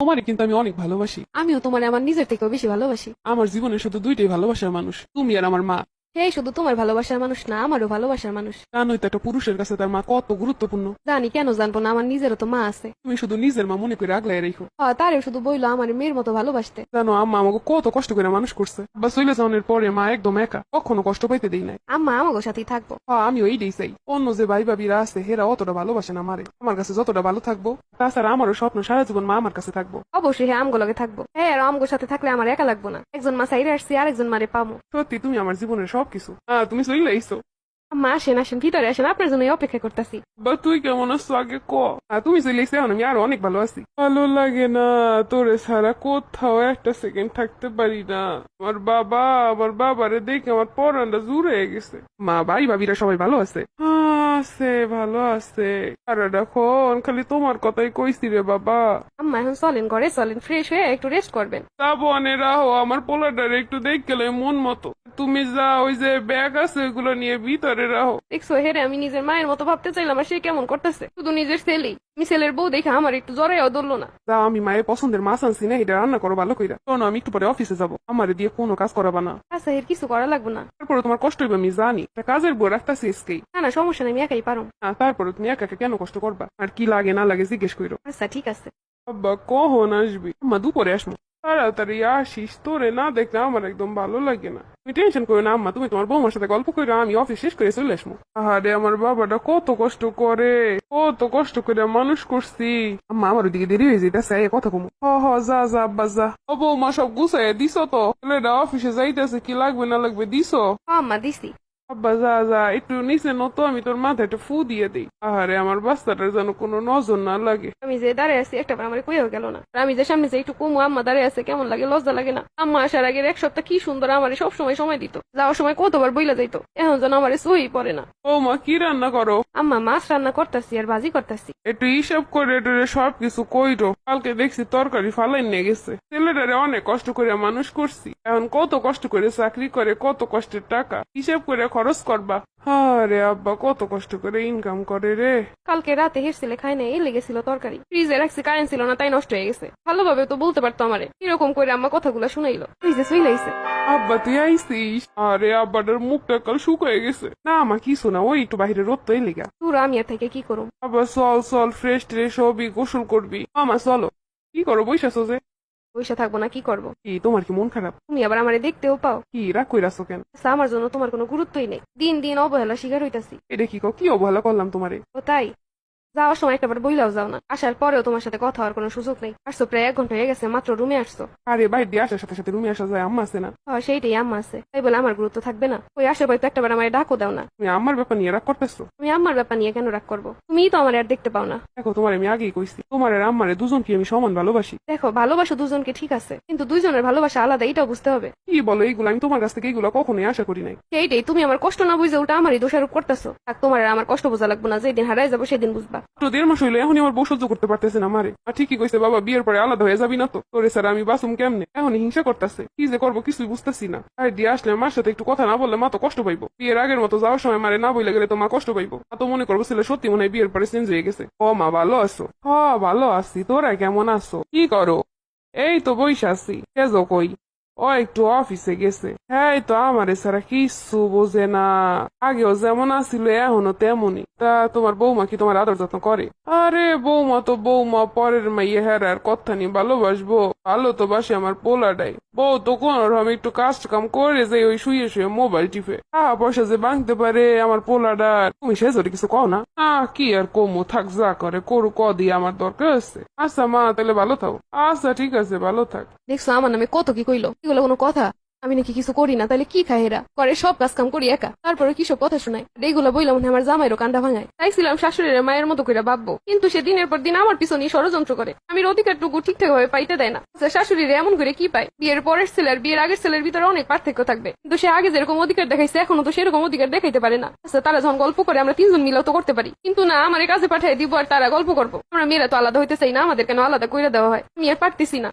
তোমারে কিন্তু আমি অনেক ভালোবাসি। আমিও তোমার আমার নিজের থেকেও বেশি ভালোবাসি। আমার জীবনে শুধু দুইটাই ভালোবাসার মানুষ তুমি আর আমার মা। হে শুধু তোমার ভালোবাসার মানুষ না আমারও ভালোবাসার মানুষ। জানোই তো একটা পুরুষের কাছে তার মা কত গুরুত্বপূর্ণ। জানি কেন জানব না আমার নিজেরও তো মা আছে। তুমি শুধু নিজের মা মনে করে আগলাই রেখো। হ্যাঁ তারেও শুধু বইলো আমার মেয়ের মতো ভালোবাসতে। জানো আম্মা আমাকে কত কষ্ট করে মানুষ করছে। বা চলে যাওয়ার পরে মা একদম একা কখনো কষ্ট পাইতে দেই নাই। আম্মা আমাকে সাথেই থাকব। হ্যাঁ আমিও এইটাই চাই। অন্য যে ভাই ভাবিরা আছে হেরা অতটা ভালোবাসে না মারে আমার কাছে যতটা ভালো থাকব তাছাড়া আমারও স্বপ্ন সারা জীবন মা আমার কাছে থাকব। অবশ্যই হ্যাঁ আমগো লগে থাকব। হ্যাঁ আর আমগোর সাথে থাকলে আমার একা লাগবো না। একজন মা সাইডে আসছি আর একজন মারে পামো সত্যি তুমি আমার জীবনের সবকিছু। হ্যাঁ তুমি চলে আইসো। আম্মা আসেন আসেন ভিতরে আসেন আপনার জন্য অপেক্ষা করতেছি। বা তুই কেমন আছো আগে ক? তুমি চলে এসে আমি আরও অনেক ভালো আছি। ভালো লাগে না তোরে ছাড়া কোথাও একটা সেকেন্ড থাকতে পারি না। আমার বাবা আমার বাবারে দেখে আমার পরানটা জুড়ে গেছে। মা ভাই ভাবিরা সবাই ভালো আছে। হ্যাঁ, আছে ভালো আছে। আর দেখো খালি তোমার কথাই কইছি রে বাবা। আম্মা এখন চলেন ঘরে চলেন ফ্রেশ হয়ে একটু রেস্ট করবেন। তা বনে রাহো আমার পোলাটারে একটু দেখ গেলে মন মতো। তুমি যা ওই যে ব্যাগ আছে ওইগুলো নিয়ে ভিতরে রাহো। দেখছ হেরে আমি নিজের মায়ের মতো ভাবতে চাইলাম আর সে কেমন করতেছে? শুধু নিজের ছেলেই। আমি ছেলের বউ দেখে আমার একটু জ্বরেও ধরলো না। যা আমি মায়ের পছন্দের মাছ আনছি না এটা রান্না করো ভালো কইরা। শোনো আমি একটু পরে অফিসে যাব। আমারে দিয়ে কোনো কাজ করাবা না। আচ্ছা এর কিছু করা লাগবে না। তারপরে তোমার কষ্ট হইবে আমি জানি। তা কাজের বই রাখতেছি এসকেই না না সমস্যা নেই আমি একাই পারো না তারপরে তুমি একা একা কেন কষ্ট করবা? আর কি লাগে না লাগে জিজ্ঞেস করো আচ্ছা ঠিক আছে। আব্বা কখন আসবি? আম্মা দুপুরে আসব। তাড়াতাড়ি আসিস, তোরে না দেখলে আমার একদম ভালো লাগে না। তুমি টেনশন করো না, আম্মা, তুমি তোমার বৌমার সাথে গল্প করো আমি অফিস শেষ করে চলে আসব। আরে আমার বাবাটা কত কষ্ট করে, কত কষ্ট করে মানুষ করছি। আম্মা, আমার ওদিকে দেরি হয়ে যেতেছে এই কথা কমু। হ হ, যা যা, আব্বা, যা। ও বৌমা, সব গুছাই দিছো তো? ছেলেটা অফিসে যাইতেছে, কি লাগবে না লাগবে দিছো? হ্যাঁ আম্মা, দিছি। আব্বা যা যা একটু নিচে নত আমি তোর মাথায় একটা ফু দিয়ে দিই। আহারে আমার বাচ্চাটার যেন কোনো নজর না লাগে। আমি যে দাঁড়িয়ে আছি একটা আমার কইও গেল না। আর আমি যে সামনে যে একটু কমু আম্মা দাঁড়িয়ে আছে কেমন লাগে লজ্জা লাগে না। আম্মা আসার আগের এক সপ্তাহ কি সুন্দর আমার সব সময় সময় দিত। যাওয়ার সময় কতবার বইলা যাইতো। এখন যেন আমার সই পড়ে না। ও মা কি রান্না করো? আম্মা মাছ রান্না করতেছি আর ভাজি করতেছি। একটু হিসাব করে টরে সব কিছু কইরো। কালকে দেখছি তরকারি ফালাই নিয়ে গেছে। ছেলেটারে অনেক কষ্ট করে মানুষ করছি। এখন কত কষ্ট করে চাকরি করে কত কষ্টের টাকা। হিসাব করে খরচ করবা। আরে আব্বা কত কষ্ট করে ইনকাম করে রে। কালকে রাতে হেসছিলে খাই নাই এই লেগেছিল তরকারি। ফ্রিজে রাখছি কারেন্ট ছিল না তাই নষ্ট হয়ে গেছে। ভালোভাবে তো বলতে পারতো আমারে। এরকম করে আম্মা কথাগুলো শুনাইলো। ফ্রিজে শুই লাইছে আব্বা তুই আইসিস? আরে আব্বাটার মুখটা কাল শুকায় গেছে। না আমার কিছু না ওই একটু বাইরে রোদ তো এলিগা তোর আমি আর থেকে কি করুম আবার চল চল ফ্রেশ ট্রেশ হবি গোসল করবি। মামা চলো। কি করো বৈশাছো যে? পয়সা থাকব না কি করব? কি তোমার কি মন খারাপ? তুমি আবার আমারে দেখতেও পাও। কি রাগ কইরাছো কেন? আচ্ছা, আমার জন্য তোমার কোনো গুরুত্বই নেই। দিন দিন অবহেলা শিকার হইতাছি। এটা কি কও? কি অবহেলা করলাম তোমারে? ও তাই? যাওয়ার সময় একটাবার বইলাও যাও না। আসার পরেও তোমার সাথে কথা হওয়ার কোনো সুযোগ নেই। আসছো প্রায় এক ঘণ্টা হয়ে গেছে মাত্র রুমে আসছো। আরে বাইর দিয়ে আসার সাথে সাথে রুমে আসা যায় আম্মা আছে না? হ্যাঁ সেইটাই আম্মা আছে। তাই বলে আমার গুরুত্ব থাকবে না। ওই আসার পর তো একটাবার আমার ডাকও দাও না। তুমি আমার ব্যাপার নিয়ে রাগ করতেছো? তুমি আমার ব্যাপার নিয়ে কেন রাগ করব? তুমি তো আমার আর দেখতে পাও না। দেখো তোমার আমি আগেই কইছি। তোমার আর আম্মারে দুজনকে আমি সমান ভালোবাসি। দেখো ভালোবাসো দুজনকে ঠিক আছে কিন্তু দুইজনের ভালোবাসা আলাদা এটাও বুঝতে হবে। কি বলো এইগুলো? আমি তোমার কাছ থেকে এইগুলো কখনোই আশা করি নাই। সেইটাই তুমি আমার কষ্ট না বুঝে ওটা আমারই দোষারোপ করতেছো। থাক তোমার আর আমার কষ্ট বোঝা লাগবে না যেদিন হারাই যাব সেদিন বুঝবা। তো দেড় মাস হইল, এখনই আমার করতে পারতেছে না মারে আর ঠিকই কইছে, বাবা, বিয়ের পরে আলাদা হয়ে যাবি না তো। তোরে স্যার আমি বাসুম কেমনে? এখন হিংসা করতেছে। কি যে করব কিছুই বুঝতেছি না। আর দিয়ে আসলে মার সাথে একটু কথা না বললে মা তো কষ্ট পাইবো। বিয়ের আগের মতো যাওয়ার সময় মারে না বইলে গেলে তো মা কষ্ট পাইবো। মা তো মনে করব ছেলে সত্যি মনে হয় বিয়ের পরে চেঞ্জ হয়ে গেছে। ও মা, ভালো আছো? হ, ভালো আছি। তোরা কেমন আছো? কি করো? এই তো বইস আছি। কই? ও একটু অফিসে গেছে হ্যাঁ তো আমারে ছাড়া কিছু বোঝে না আগেও যেমন আসিল এখনও তেমনই তা তোমার বৌমা কি তোমার আদর যত্ন করে আরে বৌমা তো বৌমা পরের মাইয়ে আর কথা নিয়ে ভালোবাসবো ভালো তো বাসে আমার পোলাটাই বউ তো কোন রকম একটু কাজ কাম করে যে ওই শুয়ে শুয়ে মোবাইল টিপে টাকা পয়সা যে ভাঙতে পারে আমার পোলাটার তুমি সে যদি কিছু কও না আহ কি আর কমু থাক যা করে করু ক দিয়ে আমার দরকার আছে আচ্ছা মা তাহলে ভালো থাকো আচ্ছা ঠিক আছে ভালো থাক দেখছ আমার নামে কত কি কইলো এগুলো কোনো কথা? আমি নাকি কিছু করি না তাহলে কি খায় এরা? করে সব কাজ কাম করি একা। তারপরে কিসব কথা শোনায়? এগুলো বইলাম মনে আমার জামাইরও কান্ডা ভাঙায়। চাইছিলাম শাশুড়ির মায়ের মতো করে ভাববো কিন্তু সে দিনের পর দিন আমার পিছনে ষড়যন্ত্র করে। আমি অধিকারটুকু ঠিকঠাক ভাবে পাইতে দেয় না। আচ্ছা, শাশুড়ির এমন করে কি পায়? বিয়ের পরের ছেলের বিয়ের আগের ছেলের ভিতরে অনেক পার্থক্য থাকবে। কিন্তু সে আগে যেরকম অধিকার দেখাইছে এখনও তো সেরকম অধিকার দেখাইতে পারে না। আচ্ছা তারা যখন গল্প করে আমরা তিনজন মিলেও তো করতে পারি। কিন্তু না আমার কাজে পাঠিয়ে দিব আর তারা গল্প করব। আমরা মেয়েরা তো আলাদা হইতে চাই না আমাদের কেন আলাদা করে দেওয়া হয়? আমি আর পারতেছি না।